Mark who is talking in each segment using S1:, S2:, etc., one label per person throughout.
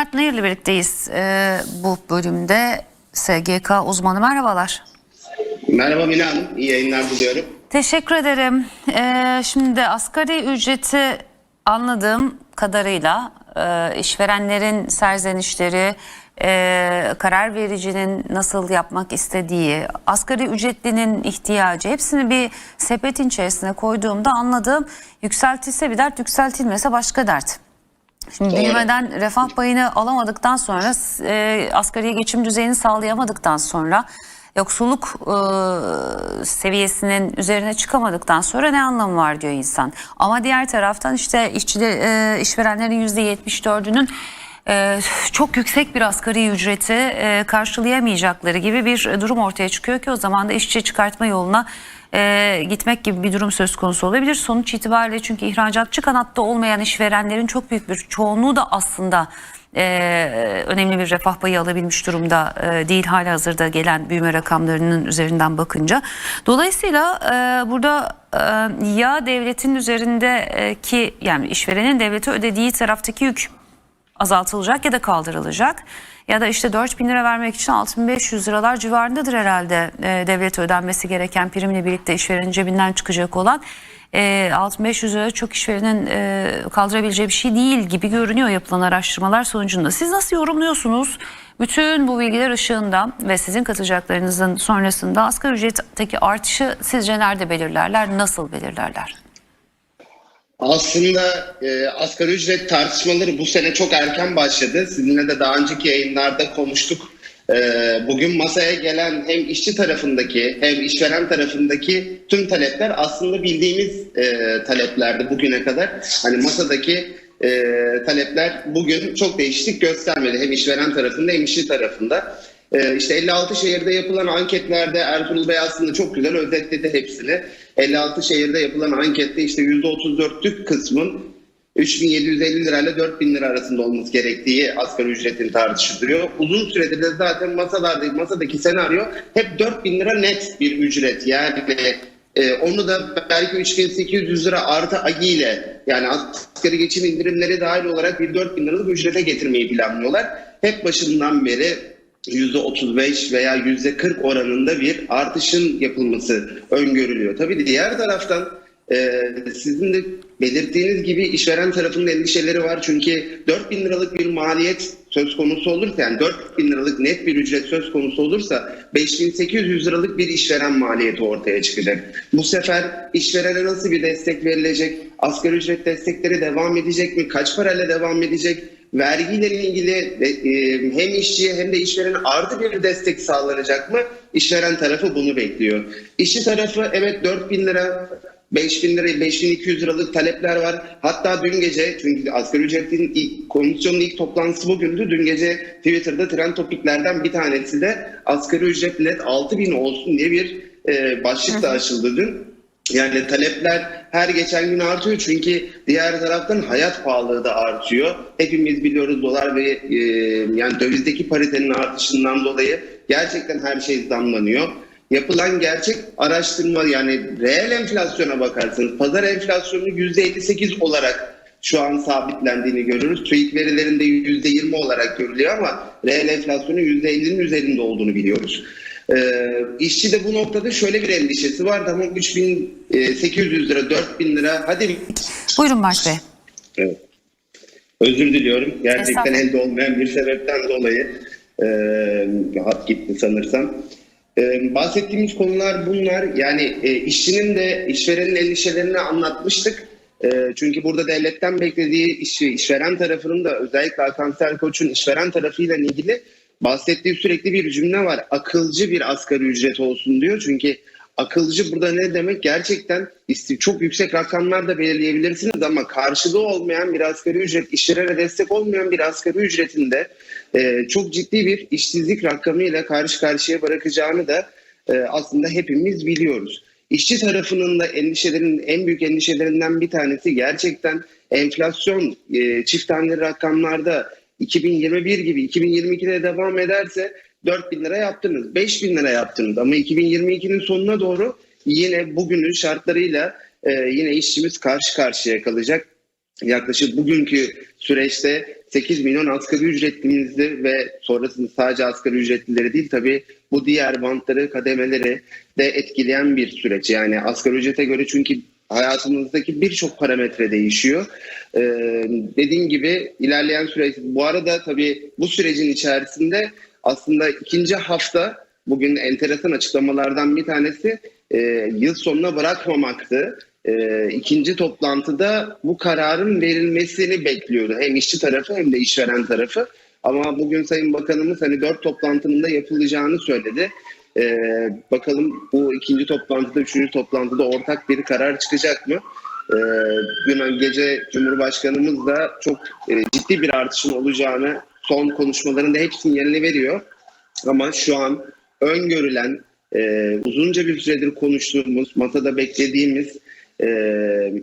S1: Mert Nayır'la birlikteyiz Ee, bu bölümde. SGK uzmanı merhabalar.
S2: Merhaba Mine Hanım, iyi yayınlar diliyorum.
S1: Teşekkür ederim. Ee, şimdi asgari ücreti anladığım kadarıyla e, işverenlerin serzenişleri, e, karar vericinin nasıl yapmak istediği, asgari ücretlinin ihtiyacı hepsini bir sepetin içerisine koyduğumda anladığım yükseltilse bir dert, yükseltilmese başka dert. Şimdi büyümeden refah payını alamadıktan sonra e, asgari geçim düzeyini sağlayamadıktan sonra yoksulluk e, seviyesinin üzerine çıkamadıktan sonra ne anlamı var diyor insan. Ama diğer taraftan işte işçi e, işverenlerin %74'ünün e, çok yüksek bir asgari ücreti e, karşılayamayacakları gibi bir durum ortaya çıkıyor ki o zaman da işçi çıkartma yoluna e, gitmek gibi bir durum söz konusu olabilir. Sonuç itibariyle çünkü ihracatçı kanatta olmayan işverenlerin çok büyük bir çoğunluğu da aslında e, önemli bir refah payı alabilmiş durumda değil hala hazırda gelen büyüme rakamlarının üzerinden bakınca. Dolayısıyla burada ya devletin üzerindeki yani işverenin devlete ödediği taraftaki yük azaltılacak ya da kaldırılacak. Ya da işte 4 bin lira vermek için 6500 liralar civarındadır herhalde e, devlete ödenmesi gereken primle birlikte işverenin cebinden çıkacak olan. E, 6500 lira çok işverenin e, kaldırabileceği bir şey değil gibi görünüyor yapılan araştırmalar sonucunda. Siz nasıl yorumluyorsunuz? Bütün bu bilgiler ışığında ve sizin katacaklarınızın sonrasında asgari ücretteki artışı sizce nerede belirlerler, nasıl belirlerler?
S2: Aslında e, asgari ücret tartışmaları bu sene çok erken başladı. Sizinle de daha önceki yayınlarda konuştuk. E, bugün masaya gelen hem işçi tarafındaki hem işveren tarafındaki tüm talepler aslında bildiğimiz e, taleplerdi bugüne kadar. Hani masadaki e, talepler bugün çok değişiklik göstermedi. Hem işveren tarafında hem işçi tarafında. Ee, işte 56 şehirde yapılan anketlerde Ertuğrul Bey aslında çok güzel özetledi hepsini. 56 şehirde yapılan ankette işte %34'lük kısmın 3750 lirayla 4000 lira arasında olması gerektiği asgari ücretin tartışılıyor. Uzun süredir de zaten masalarda, masadaki senaryo hep 4000 lira net bir ücret. Yani e, onu da belki 3800 lira artı agi ile yani asgari geçim indirimleri dahil olarak bir 4000 liralık ücrete getirmeyi planlıyorlar. Hep başından beri %35 veya %40 oranında bir artışın yapılması öngörülüyor. Tabii diğer taraftan e, sizin de belirttiğiniz gibi işveren tarafının endişeleri var. Çünkü 4 bin liralık bir maliyet söz konusu olursa yani 4 bin liralık net bir ücret söz konusu olursa 5800 liralık bir işveren maliyeti ortaya çıkacak. Bu sefer işverene nasıl bir destek verilecek? Asgari ücret destekleri devam edecek mi? Kaç parayla devam edecek? Vergiyle ilgili e, hem işçiye hem de işverene artı bir destek sağlanacak mı? İşveren tarafı bunu bekliyor. İşçi tarafı evet 4 bin lira 5 bin lira, 5200 liralık talepler var. Hatta dün gece, çünkü asgari ücretin ilk, komisyonun ilk toplantısı bugündü. Dün gece Twitter'da trend topiklerden bir tanesi de asgari ücret net 6000 olsun diye bir e, başlık da açıldı dün. Yani talepler her geçen gün artıyor çünkü diğer taraftan hayat pahalılığı da artıyor. Hepimiz biliyoruz dolar ve e, yani dövizdeki paritenin artışından dolayı gerçekten her şey zamlanıyor. Yapılan gerçek araştırma yani reel enflasyona bakarsanız pazar enflasyonu %58 olarak şu an sabitlendiğini görürüz. TÜİK verilerinde %20 olarak görülüyor ama reel enflasyonun %50'nin üzerinde olduğunu biliyoruz. Ee, işçi de bu noktada şöyle bir endişesi var. Tamam 3800 lira, 4000 lira. Hadi
S1: Buyurun Mert Bey.
S2: Evet. Özür diliyorum. Gerçekten elde olmayan bir sebepten dolayı e, hat gitti sanırsam. E, bahsettiğimiz konular bunlar. Yani e, işçinin de işverenin endişelerini anlatmıştık. E, çünkü burada devletten beklediği iş, işveren tarafının da özellikle Hakan Serkoç'un işveren tarafıyla ilgili bahsettiği sürekli bir cümle var. Akılcı bir asgari ücret olsun diyor. Çünkü akılcı burada ne demek? Gerçekten çok yüksek rakamlar da belirleyebilirsiniz ama karşılığı olmayan bir asgari ücret, işverene destek olmayan bir asgari ücretinde e, çok ciddi bir işsizlik rakamıyla karşı karşıya bırakacağını da e, aslında hepimiz biliyoruz. İşçi tarafının da endişelerinin en büyük endişelerinden bir tanesi gerçekten enflasyon e, çift taneli rakamlarda 2021 gibi 2022'de devam ederse 4 bin lira yaptınız, 5 bin lira yaptınız ama 2022'nin sonuna doğru yine bugünün şartlarıyla e, yine işçimiz karşı karşıya kalacak. Yaklaşık bugünkü süreçte 8 milyon asgari ücretlimizi ve sonrasında sadece asgari ücretlileri değil tabii bu diğer bantları, kademeleri de etkileyen bir süreç. Yani asgari ücrete göre çünkü hayatımızdaki birçok parametre değişiyor. Ee, dediğim gibi ilerleyen süreç. Bu arada tabii bu sürecin içerisinde aslında ikinci hafta bugün enteresan açıklamalardan bir tanesi e, yıl sonuna bırakmamaktı. E, ikinci toplantıda bu kararın verilmesini bekliyordu. Hem işçi tarafı hem de işveren tarafı. Ama bugün Sayın Bakanımız hani dört toplantının da yapılacağını söyledi. E, bakalım bu ikinci toplantıda, üçüncü toplantıda ortak bir karar çıkacak mı? E, dün gece Cumhurbaşkanımız da çok e, ciddi bir artışın olacağını son konuşmalarında hep sinyalini veriyor. Ama şu an öngörülen, e, uzunca bir süredir konuştuğumuz, masada beklediğimiz e,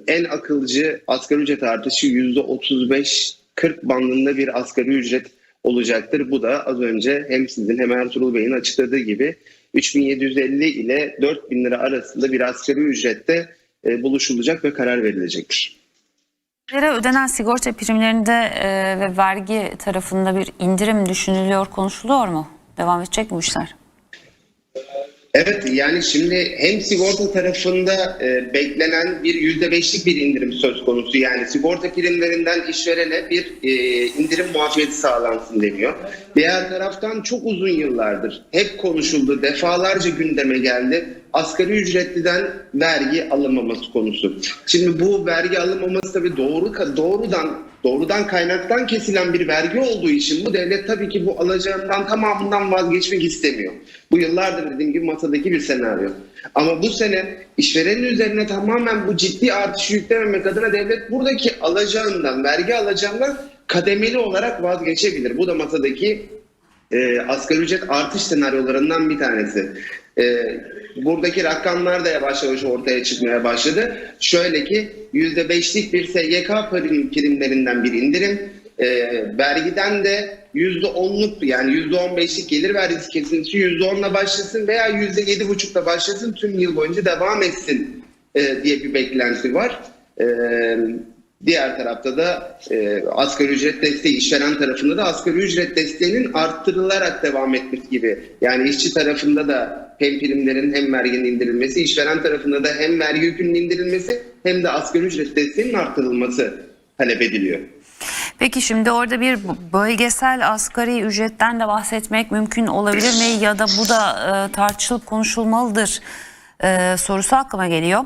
S2: en akılcı asgari ücret artışı %35-40 bandında bir asgari ücret olacaktır. Bu da az önce hem sizin hem Ertuğrul Bey'in açıkladığı gibi 3750 ile 4000 lira arasında bir asgari ücrette e, buluşulacak ve karar verilecektir.
S1: Lere ödenen sigorta primlerinde e, ve vergi tarafında bir indirim düşünülüyor, konuşuluyor mu? Devam edecek mi işler?
S2: Evet yani şimdi hem sigorta tarafında e, beklenen bir yüzde beşlik bir indirim söz konusu. Yani sigorta primlerinden işverene bir e, indirim muafiyeti sağlansın deniyor. Diğer taraftan çok uzun yıllardır hep konuşuldu, defalarca gündeme geldi. Asgari ücretliden vergi alınmaması konusu. Şimdi bu vergi alınmaması tabii doğru doğrudan doğrudan kaynaktan kesilen bir vergi olduğu için bu devlet tabii ki bu alacağından tamamından vazgeçmek istemiyor. Bu yıllardır dediğim gibi masadaki bir senaryo. Ama bu sene işverenin üzerine tamamen bu ciddi artışı yüklememek adına devlet buradaki alacağından, vergi alacağından kademeli olarak vazgeçebilir. Bu da masadaki e, asgari ücret artış senaryolarından bir tanesi. E, buradaki rakamlar da yavaş yavaş ortaya çıkmaya başladı. Şöyle ki %5'lik bir SGK prim, primlerinden bir indirim, e, vergiden de %10'luk yani %15'lik gelir vergisi kesintisi %10'la başlasın veya %7,5'la başlasın tüm yıl boyunca devam etsin e, diye bir beklenti var. E, Diğer tarafta da e, asgari ücret desteği işveren tarafında da asgari ücret desteğinin arttırılarak devam etmesi gibi. Yani işçi tarafında da hem primlerin hem verginin indirilmesi, işveren tarafında da hem vergi yükünün indirilmesi hem de asgari ücret desteğinin arttırılması talep ediliyor.
S1: Peki şimdi orada bir bölgesel asgari ücretten de bahsetmek mümkün olabilir mi ya da bu da e, tartışılıp konuşulmalıdır e, sorusu aklıma geliyor.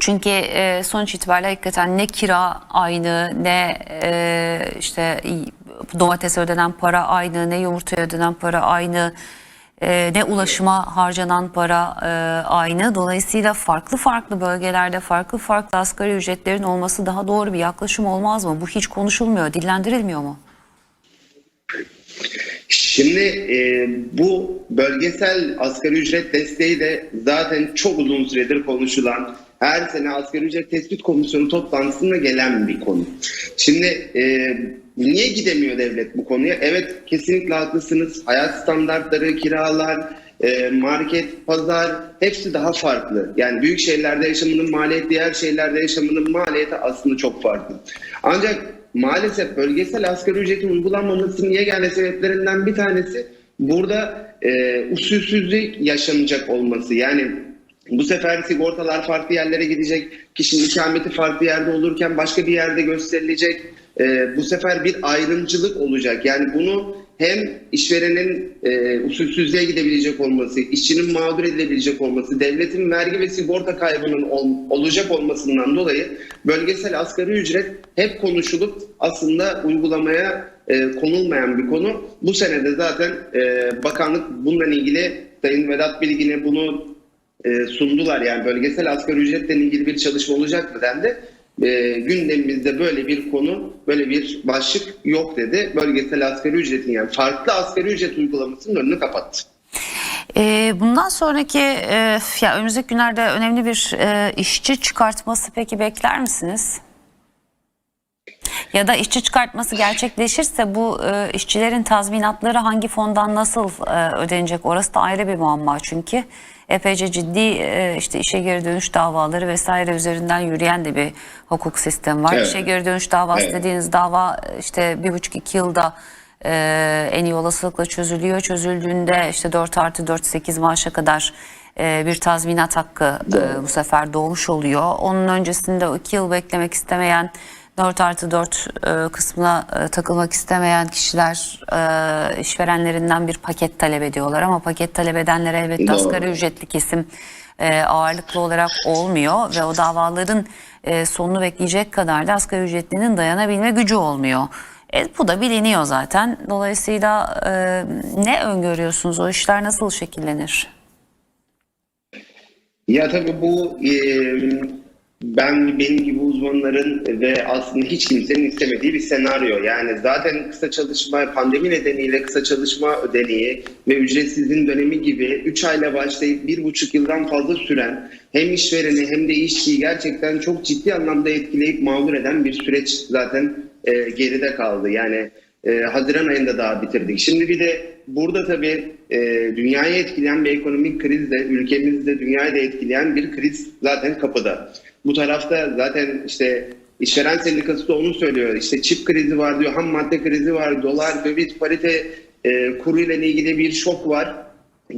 S1: Çünkü e, sonuç itibariyle hakikaten ne kira aynı ne e, işte domatese ödenen para aynı ne yumurtaya ödenen para aynı e, ne ulaşıma harcanan para e, aynı. Dolayısıyla farklı farklı bölgelerde farklı farklı asgari ücretlerin olması daha doğru bir yaklaşım olmaz mı? Bu hiç konuşulmuyor, dillendirilmiyor mu?
S2: Şimdi e, bu bölgesel asgari ücret desteği de zaten çok uzun süredir konuşulan, her sene asgari ücret tespit komisyonu toplantısına gelen bir konu. Şimdi e, niye gidemiyor devlet bu konuya? Evet kesinlikle haklısınız. Hayat standartları, kiralar, e, market, pazar hepsi daha farklı. Yani büyük şehirlerde yaşamının maliyeti, diğer şehirlerde yaşamının maliyeti aslında çok farklı. Ancak maalesef bölgesel asgari ücretin uygulanmamasının yegane sebeplerinden bir tanesi burada e, usulsüzlük yaşanacak olması. Yani bu sefer sigortalar farklı yerlere gidecek. Kişinin ikameti farklı yerde olurken başka bir yerde gösterilecek. Ee, bu sefer bir ayrımcılık olacak. Yani bunu hem işverenin e, usulsüzlüğe gidebilecek olması, işçinin mağdur edilebilecek olması, devletin vergi ve sigorta kaybının ol, olacak olmasından dolayı bölgesel asgari ücret hep konuşulup aslında uygulamaya e, konulmayan bir konu. Bu senede zaten e, bakanlık bununla ilgili Sayın Vedat Bilgin'e bunu e, sundular. Yani bölgesel asgari ücretle ilgili bir çalışma olacak mı dendi. E, gündemimizde böyle bir konu, böyle bir başlık yok dedi. Bölgesel asgari ücretin yani farklı asgari ücret uygulamasının önünü kapattı.
S1: E, bundan sonraki e, ya önümüzdeki günlerde önemli bir e, işçi çıkartması peki bekler misiniz? Ya da işçi çıkartması gerçekleşirse bu e, işçilerin tazminatları hangi fondan nasıl e, ödenecek? Orası da ayrı bir muamma çünkü. epeyce ciddi e, işte işe geri dönüş davaları vesaire üzerinden yürüyen de bir hukuk sistemi var.
S2: Evet.
S1: İşe geri dönüş davası
S2: Evet.
S1: dediğiniz dava işte bir buçuk iki yılda e, en iyi olasılıkla çözülüyor. Çözüldüğünde işte 4 artı 4 8 maaşa kadar e, bir tazminat hakkı e, bu sefer doğmuş oluyor. Onun öncesinde o 2 yıl beklemek istemeyen 4 artı 4 e, kısmına e, takılmak istemeyen kişiler e, işverenlerinden bir paket talep ediyorlar ama paket talep edenler elbette
S2: Doğru.
S1: asgari ücretli kesim e, ağırlıklı olarak olmuyor ve o davaların e, sonunu bekleyecek kadar da asgari ücretlinin dayanabilme gücü olmuyor. E, bu da biliniyor zaten. Dolayısıyla e, ne öngörüyorsunuz? O işler nasıl şekillenir?
S2: Ya tabii bu e, ben benim gibi uzmanların ve aslında hiç kimsenin istemediği bir senaryo. Yani zaten kısa çalışma, pandemi nedeniyle kısa çalışma ödeneği ve ücretsizliğin dönemi gibi 3 ayla başlayıp 1,5 yıldan fazla süren hem işvereni hem de işçiyi gerçekten çok ciddi anlamda etkileyip mağdur eden bir süreç zaten e, geride kaldı. Yani e, Haziran ayında daha bitirdik. Şimdi bir de burada tabii e, dünyayı etkileyen bir ekonomik kriz de ülkemizde dünyayı da etkileyen bir kriz zaten kapıda. Bu tarafta zaten işte işveren sendikası da onu söylüyor. İşte çip krizi var diyor, ham madde krizi var, dolar, döviz, parite e, kuru ile ilgili bir şok var.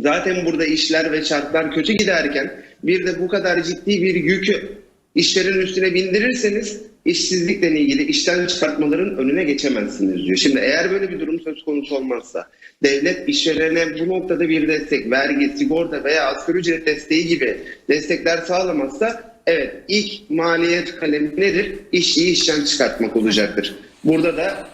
S2: Zaten burada işler ve şartlar kötü giderken bir de bu kadar ciddi bir yükü işlerin üstüne bindirirseniz işsizlikle ilgili işten çıkartmaların önüne geçemezsiniz diyor. Şimdi eğer böyle bir durum söz konusu olmazsa devlet işverene bu noktada bir destek, vergi, sigorta veya asgari ücret desteği gibi destekler sağlamazsa evet ilk maliyet kalemi nedir? İşçiyi işten çıkartmak olacaktır. Burada da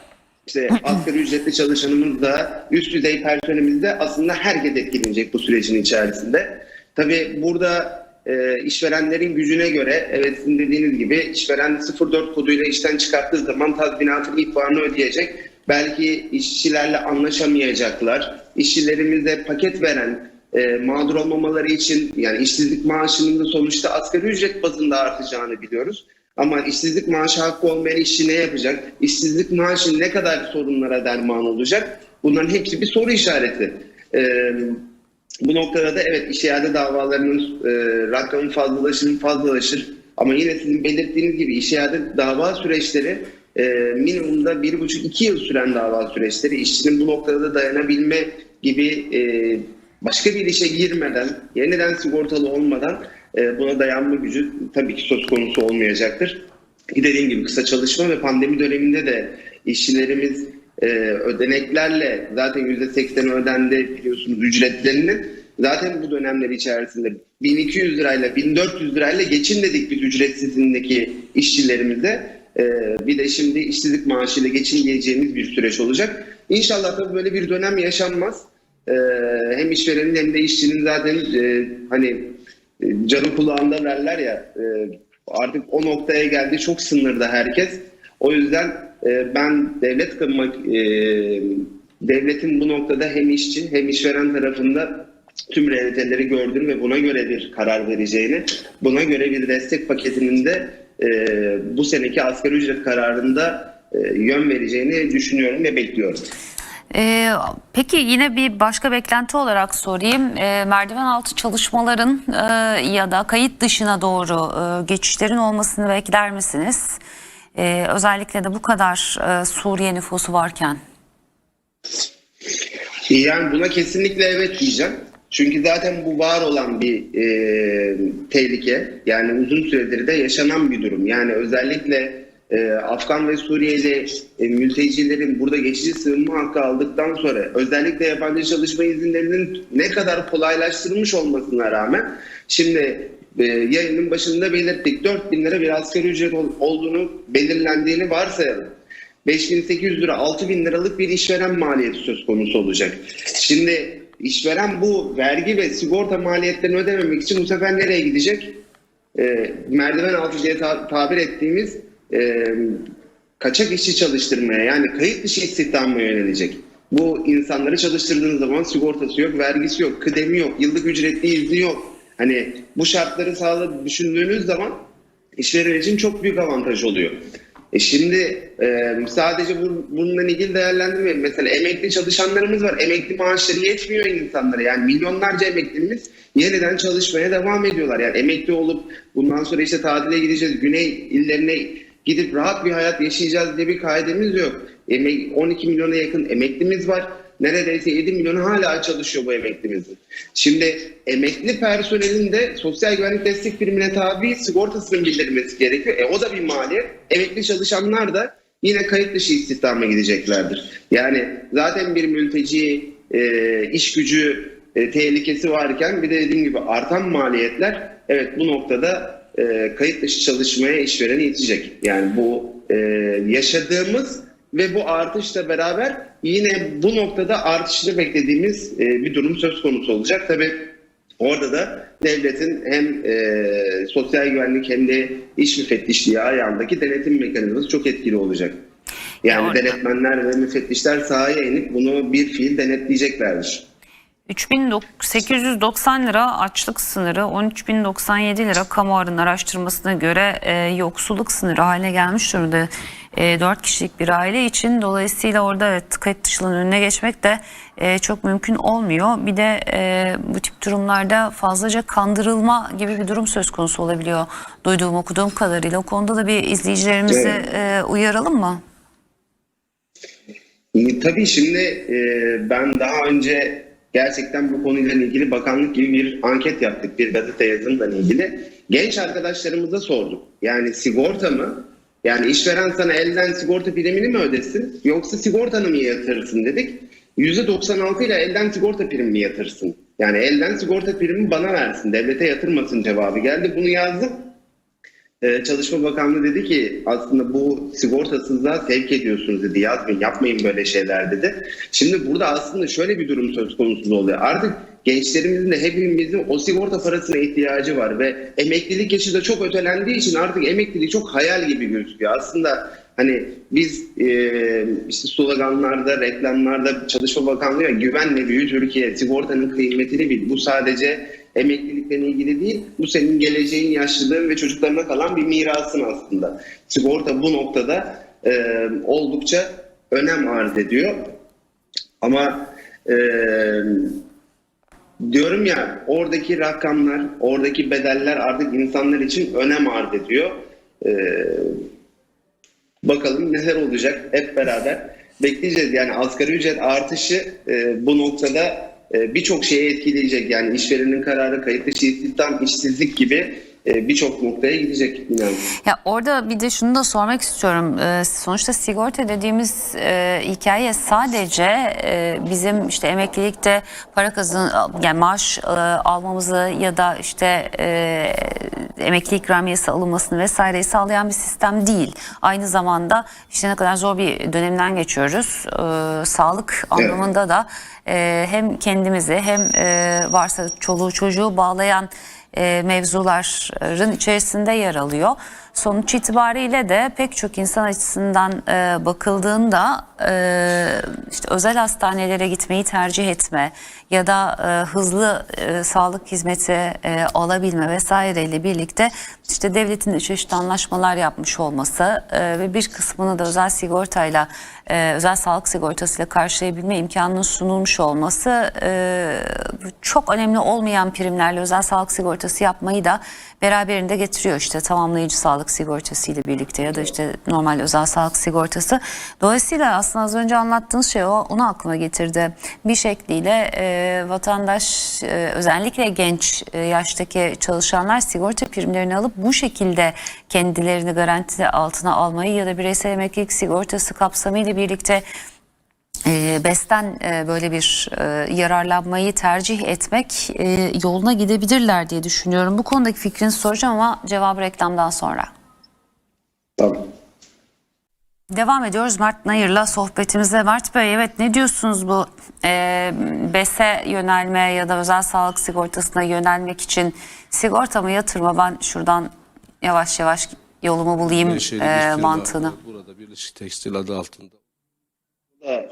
S2: işte asgari ücretli çalışanımız da üst düzey personelimiz de aslında herkes etkilenecek bu sürecin içerisinde. Tabii burada e, işverenlerin gücüne göre evet sizin dediğiniz gibi işveren 04 koduyla işten çıkarttığı zaman tazminatın puanı ödeyecek. Belki işçilerle anlaşamayacaklar. İşçilerimize paket veren e, mağdur olmamaları için yani işsizlik maaşının da sonuçta asgari ücret bazında artacağını biliyoruz. Ama işsizlik maaşı hakkı olmayan işçi ne yapacak? İşsizlik maaşı ne kadar sorunlara derman olacak? Bunların hepsi bir soru işareti. Ee, bu noktada da evet iş iade davalarının e, rakamı fazlalaşır fazlalaşır. Ama yine sizin belirttiğiniz gibi iş iade dava süreçleri e, minimumda bir buçuk iki yıl süren dava süreçleri. işçinin bu noktada da dayanabilme gibi e, başka bir işe girmeden, yeniden sigortalı olmadan e, buna dayanma gücü tabii ki söz konusu olmayacaktır. Dediğim gibi kısa çalışma ve pandemi döneminde de işçilerimiz e, ödeneklerle zaten %80'i ödendi biliyorsunuz ücretlerinin. Zaten bu dönemler içerisinde 1200 lirayla 1400 lirayla geçin dedik biz ücretsizliğindeki işçilerimize. E, bir de şimdi işsizlik maaşıyla geçin diyeceğimiz bir süreç olacak. İnşallah tabii böyle bir dönem yaşanmaz. E, hem işverenin hem de işçinin zaten e, hani e, canı kulağında derler ya e, artık o noktaya geldi çok sınırda herkes. O yüzden ben devlet kılmak devletin bu noktada hem işçi hem işveren tarafında tüm realiteleri gördüğünü ve buna göre bir karar vereceğini, buna göre bir destek paketinin de e, bu seneki asgari ücret kararında e, yön vereceğini düşünüyorum ve bekliyorum.
S1: Ee, peki yine bir başka beklenti olarak sorayım. Ee, merdiven altı çalışmaların e, ya da kayıt dışına doğru e, geçişlerin olmasını bekler misiniz? Ee, özellikle de bu kadar e, Suriye nüfusu varken.
S2: Yani buna kesinlikle evet diyeceğim. Çünkü zaten bu var olan bir e, tehlike. Yani uzun süredir de yaşanan bir durum. Yani özellikle e, Afgan ve Suriyeli e, mültecilerin burada geçici sığınma hakkı aldıktan sonra özellikle yabancı çalışma izinlerinin ne kadar kolaylaştırılmış olmasına rağmen şimdi e, yayının başında belirttik 4 bin lira bir asgari ücret ol- olduğunu belirlendiğini varsayalım. 5800 lira 6000 liralık bir işveren maliyeti söz konusu olacak. Şimdi işveren bu vergi ve sigorta maliyetlerini ödememek için bu sefer nereye gidecek? E, merdiven altı diye ta- tabir ettiğimiz e, kaçak işçi çalıştırmaya yani kayıt dışı istihdama yönelecek. Bu insanları çalıştırdığınız zaman sigortası yok, vergisi yok, kıdemi yok, yıllık ücretli izni yok. Hani bu şartları sağla düşündüğünüz zaman işveren için çok büyük avantaj oluyor. E şimdi e, sadece bu, bununla ilgili değerlendirmeyin. Mesela emekli çalışanlarımız var. Emekli maaşları yetmiyor insanlara. Yani milyonlarca emeklimiz yeniden çalışmaya devam ediyorlar. Yani emekli olup bundan sonra işte tatile gideceğiz. Güney illerine gidip rahat bir hayat yaşayacağız diye bir kaidemiz yok. Emek, 12 milyona yakın emeklimiz var. Neredeyse 7 milyon hala çalışıyor bu emeklimizin. Şimdi emekli personelin de sosyal güvenlik destek primine tabi sigortasının bildirilmesi gerekiyor. E o da bir maliyet. Emekli çalışanlar da yine kayıt dışı istihdama gideceklerdir. Yani zaten bir mülteci e, iş gücü e, tehlikesi varken bir de dediğim gibi artan maliyetler evet bu noktada e, kayıt dışı çalışmaya işvereni itecek. Yani bu e, yaşadığımız ve bu artışla beraber yine bu noktada artışını beklediğimiz e, bir durum söz konusu olacak. Tabii orada da devletin hem e, sosyal güvenlik hem de iş müfettişliği ayağındaki denetim mekanizması çok etkili olacak. Yani
S1: Orada.
S2: denetmenler ve müfettişler sahaya inip bunu bir fiil denetleyeceklerdir.
S1: 3890 lira açlık sınırı, 13.097 lira kamu arın araştırmasına göre e, yoksulluk sınırı haline gelmiş durumda. E, 4 kişilik bir aile için dolayısıyla orada evet, kayıt dışılığının önüne geçmek de e, çok mümkün olmuyor. Bir de e, bu tip durumlarda fazlaca kandırılma gibi bir durum söz konusu olabiliyor. Duyduğum okuduğum kadarıyla o konuda da bir izleyicilerimizi e, uyaralım mı?
S2: E, Tabii şimdi e, ben daha önce gerçekten bu konuyla ilgili bakanlık gibi bir anket yaptık. Bir gazete yazımla ilgili. Genç arkadaşlarımıza sorduk. Yani sigorta mı? Yani işveren sana elden sigorta primini mi ödesin? Yoksa sigortanı mı yatırırsın dedik. %96 ile elden sigorta primini yatırsın. Yani elden sigorta primi bana versin. Devlete yatırmasın cevabı geldi. Bunu yazdım. Ee, Çalışma Bakanlığı dedi ki aslında bu sigortasızlığa sevk ediyorsunuz dedi. Yazmayın, yapmayın böyle şeyler dedi. Şimdi burada aslında şöyle bir durum söz konusu oluyor. Artık gençlerimizin de hepimizin o sigorta parasına ihtiyacı var ve emeklilik yaşı da çok ötelendiği için artık emeklilik çok hayal gibi gözüküyor. Aslında hani biz e, işte sloganlarda, reklamlarda Çalışma Bakanlığı ya, güvenle büyü Türkiye, sigortanın kıymetini bil. Bu sadece emeklilikle ilgili değil, bu senin geleceğin, yaşlılığın ve çocuklarına kalan bir mirasın aslında. Sigorta bu noktada e, oldukça önem arz ediyor. Ama e, diyorum ya oradaki rakamlar, oradaki bedeller artık insanlar için önem arz ediyor. E, bakalım neler olacak hep beraber bekleyeceğiz. Yani asgari ücret artışı e, bu noktada birçok şeyi etkileyecek. Yani işverenin kararı, kayıt dışı istihdam, işsizlik gibi birçok noktaya gidecek inanın.
S1: Ya orada bir de şunu da sormak istiyorum. Ee, sonuçta sigorta dediğimiz e, hikaye sadece e, bizim işte emeklilikte para kazan yani maaş e, almamızı ya da işte e, emekli ikramiyesi alınmasını vesaireyi sağlayan bir sistem değil. Aynı zamanda işte ne kadar zor bir dönemden geçiyoruz. Sağlık anlamında da e, hem kendimizi hem e, varsa çoluğu çocuğu bağlayan e, mevzuların içerisinde yer alıyor. Sonuç itibariyle de pek çok insan açısından e, bakıldığında e, işte özel hastanelere gitmeyi tercih etme ya da e, hızlı e, sağlık hizmeti e, alabilme vesaireyle birlikte işte devletin de çeşitli anlaşmalar yapmış olması e, ve bir kısmını da özel sigortayla e, özel sağlık sigortasıyla karşılayabilme imkanının sunulmuş olması e, çok önemli olmayan primlerle özel sağlık sigortası yapmayı da beraberinde getiriyor. İşte tamamlayıcı sağlık sigortası ile birlikte ya da işte normal özel sağlık sigortası. Dolayısıyla aslında az önce anlattığınız şey o onu aklıma getirdi. Bir şekliyle e, vatandaş e, özellikle genç e, yaştaki çalışanlar sigorta primlerini alıp bu şekilde kendilerini garanti altına almayı ya da bireysel emeklilik sigortası kapsamıyla birlikte e, BES'ten e, böyle bir e, yararlanmayı tercih etmek e, yoluna gidebilirler diye düşünüyorum. Bu konudaki fikrinizi soracağım ama cevabı reklamdan sonra.
S2: Tamam.
S1: Devam ediyoruz Mert Nayır'la sohbetimize. Mert Bey evet ne diyorsunuz bu e, BES'e yönelme ya da özel sağlık sigortasına yönelmek için sigorta mı yatırma ben şuradan yavaş yavaş yolumu bulayım e,
S3: bir firma
S1: mantığını.
S3: Burada Birleşik Tekstil adı altında.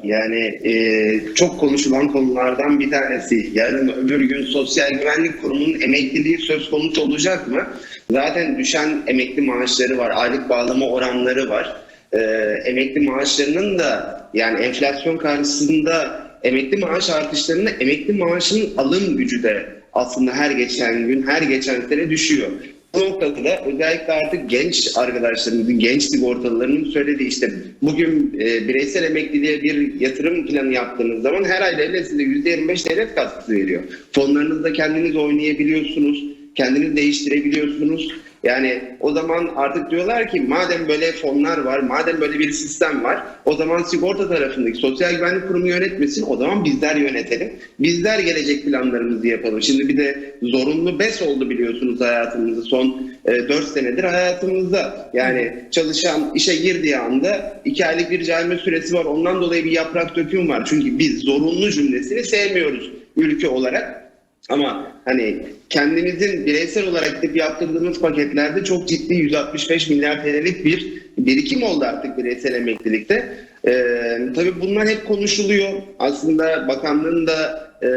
S2: Yani e, çok konuşulan konulardan bir tanesi. Yarın öbür gün Sosyal Güvenlik Kurumu'nun emekliliği söz konusu olacak mı? Zaten düşen emekli maaşları var, aylık bağlama oranları var. e, emekli maaşlarının da yani enflasyon karşısında emekli maaş artışlarında emekli maaşının alım gücü de aslında her geçen gün, her geçen sene düşüyor. Bu noktada da özellikle artık genç arkadaşlarımızın, genç sigortalılarının söylediği işte bugün e, bireysel emekliliğe bir yatırım planı yaptığınız zaman her ay devlet size %25 devlet katkısı veriyor. Fonlarınızda kendiniz oynayabiliyorsunuz, kendiniz değiştirebiliyorsunuz. Yani o zaman artık diyorlar ki madem böyle fonlar var, madem böyle bir sistem var, o zaman sigorta tarafındaki sosyal güvenlik kurumu yönetmesin, o zaman bizler yönetelim. Bizler gelecek planlarımızı yapalım. Şimdi bir de zorunlu BES oldu biliyorsunuz hayatımızda son e, 4 senedir hayatımızda. Yani çalışan işe girdiği anda 2 aylık bir cayma süresi var. Ondan dolayı bir yaprak döküm var. Çünkü biz zorunlu cümlesini sevmiyoruz ülke olarak. Ama hani kendimizin bireysel olarak gidip yaptırdığımız paketlerde çok ciddi 165 milyar TL'lik bir birikim oldu artık bireysel emeklilikte. Ee, tabii bunlar hep konuşuluyor. Aslında bakanlığın da e,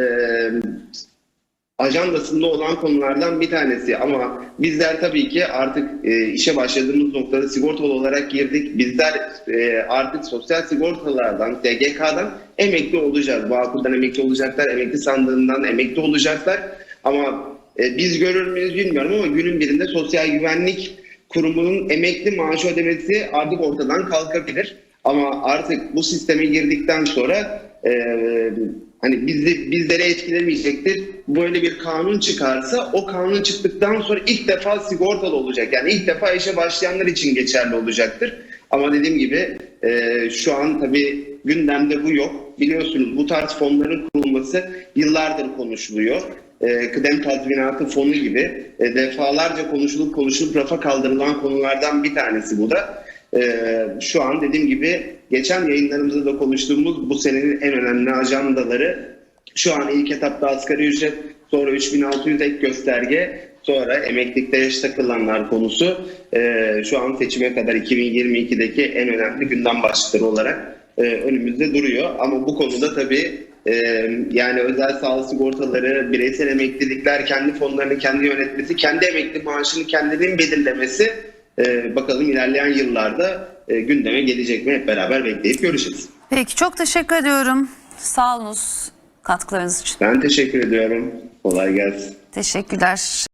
S2: ajandasında olan konulardan bir tanesi ama bizler tabii ki artık e, işe başladığımız noktada sigortalı olarak girdik. Bizler e, artık sosyal sigortalardan, SGK'dan emekli olacağız. Bağkur'dan emekli olacaklar, emekli sandığından emekli olacaklar. Ama e, biz görür müyüz bilmiyorum ama günün birinde sosyal güvenlik kurumunun emekli maaşı ödemesi artık ortadan kalkabilir. Ama artık bu sisteme girdikten sonra e, hani bizi bizlere etkilemeyecektir. Böyle bir kanun çıkarsa o kanun çıktıktan sonra ilk defa sigortalı olacak. Yani ilk defa işe başlayanlar için geçerli olacaktır. Ama dediğim gibi e, şu an tabii gündemde bu yok. Biliyorsunuz bu tarz fonların kurulması yıllardır konuşuluyor. E, kıdem tazminatı fonu gibi e, defalarca konuşulup konuşulup rafa kaldırılan konulardan bir tanesi bu da. Ee, şu an dediğim gibi geçen yayınlarımızda da konuştuğumuz bu senenin en önemli ajandaları şu an ilk etapta asgari ücret, sonra 3600 ek gösterge, sonra emeklilikte yaş takılanlar konusu ee, şu an seçime kadar 2022'deki en önemli gündem başlıkları olarak e, önümüzde duruyor. Ama bu konuda tabii e, yani özel sağlık sigortaları, bireysel emeklilikler, kendi fonlarını kendi yönetmesi, kendi emekli maaşını kendinin belirlemesi ee, bakalım ilerleyen yıllarda e, gündeme gelecek mi hep beraber bekleyip görüşeceğiz.
S1: Peki çok teşekkür ediyorum. Sağ olunuz katkılarınız için.
S2: Ben teşekkür ediyorum. Kolay gelsin.
S1: Teşekkürler.